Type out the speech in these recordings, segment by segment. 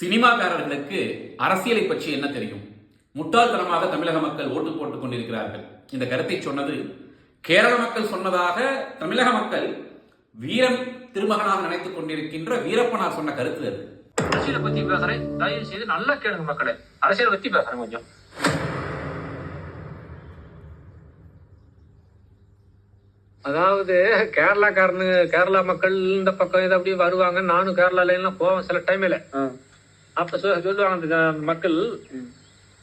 சினிமாக்காரர்களுக்கு அரசியலை பற்றி என்ன தெரியும்? முட்டாள்தனமாக தமிழக மக்கள் ஓட்டு போட்டுக் கொண்டிருக்கிறார்கள். இந்த கருத்தை சொன்னது கேரள மக்கள் சொன்னதாக தமிழக மக்கள் வீரன் திருமகனாக நினைத்துக் கொண்டிருக்கின்ற வீரப்பனார் சொன்ன கருத்து அது. அரசியலை பத்தி பேசுறேன். தயவு செய்து நல்லா கேளுங்க மக்களே. அரசியலை பத்தி பேசுறேன் கொஞ்சம். அதாவது கேரளாக்காரனு கேரளா மக்கள் இந்த பக்கம் இது அப்படியே வருவாங்க நானும் கேரளால எல்லாம் போவேன் சில டைம்ல அப்ப சொல்லுவாங்க அந்த மக்கள்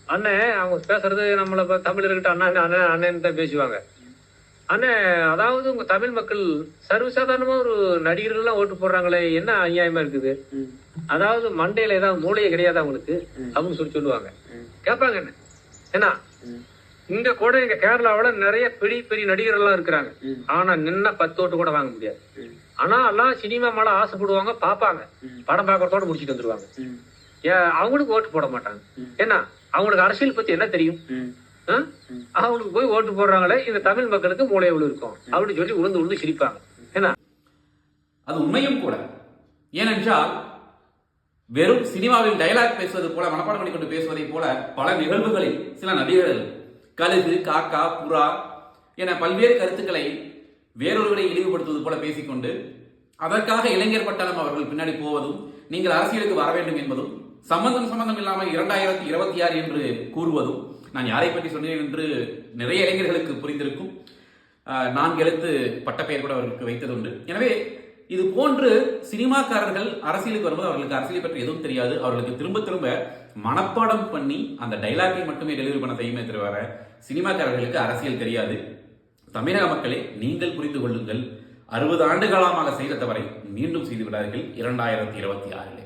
அண்ணே அவங்க பேசுறது நம்மள தமிழ் தமிழர்கிட்ட அண்ணா அண்ணன் அண்ணன் தான் பேசுவாங்க. அண்ணே அதாவது உங்க தமிழ் மக்கள் சர்வசாதாரணமா ஒரு நடிகர்கள் எல்லாம் ஓட்டு போடுறாங்களே என்ன அநியாயமா இருக்குது? அதாவது மண்டையில ஏதாவது மூளையே கிடையாது அவங்களுக்கு அப்படின்னு சொல்லி சொல்லுவாங்க. கேட்பாங்க என்ன? ஏன்னா இங்க கூட எங்க கேரளாவில நிறைய பெரிய பெரிய நடிகர்கள் எல்லாம் இருக்கிறாங்க. ஆனா நின்ன பத்து ஓட்டு கூட வாங்க முடியாது. ஆனா எல்லாம் சினிமா மேல ஆசைப்படுவாங்க பாப்பாங்க படம் பாக்குறதோட முடிச்சுட்டு வந்துருவாங்க. அவங்களுக்கு ஓட்டு போட மாட்டாங்க. என்ன அவங்களுக்கு அரசியல் பத்தி என்ன தெரியும்? அவங்களுக்கு போய் ஓட்டு போடுறாங்களே இந்த தமிழ் மக்களுக்கு மூளை எவ்வளவு இருக்கும்? அப்படின்னு சொல்லி உளுந்து உளுந்து சிரிப்பாங்க. என்ன அது உண்மையும் கூட. ஏனென்றால் வெறும் சினிமாவில் டயலாக் பேசுவது போல மனப்பாடம் பண்ணி கொண்டு பேசுவதை போல பல நிகழ்வுகளில் சில நடிகர்கள் கழுகு காக்கா புறா என பல்வேறு கருத்துக்களை வேறொருவரை இழிவுபடுத்துவது போல பேசிக்கொண்டு அதற்காக இளைஞர் பட்டாளம் அவர்கள் பின்னாடி போவதும் நீங்கள் அரசியலுக்கு வர வேண்டும் என்பதும் சம்பந்தம் சம்பந்தம் இல்லாமல் இரண்டாயிரத்தி இருபத்தி ஆறு என்று கூறுவதும் நான் யாரை பற்றி சொன்னேன் என்று நிறைய இளைஞர்களுக்கு புரிந்திருக்கும். நான்கு எழுத்து பட்டப்பெயர் கூட அவர்களுக்கு வைத்ததுண்டு. எனவே இது போன்று சினிமாக்காரர்கள் அரசியலுக்கு வரும்போது அவர்களுக்கு அரசியலை பற்றி எதுவும் தெரியாது. அவர்களுக்கு திரும்ப திரும்ப மனப்பாடம் பண்ணி அந்த டைலாக்கை மட்டுமே டெலிவரி பண்ண தெரியுமே தவிர சினிமாக்காரர்களுக்கு அரசியல் தெரியாது. தமிழக மக்களே நீங்கள் புரிந்து கொள்ளுங்கள். அறுபது ஆண்டு காலமாக செய்த தவறை மீண்டும் செய்து விடார்கள் இரண்டாயிரத்தி இருபத்தி ஆறிலே.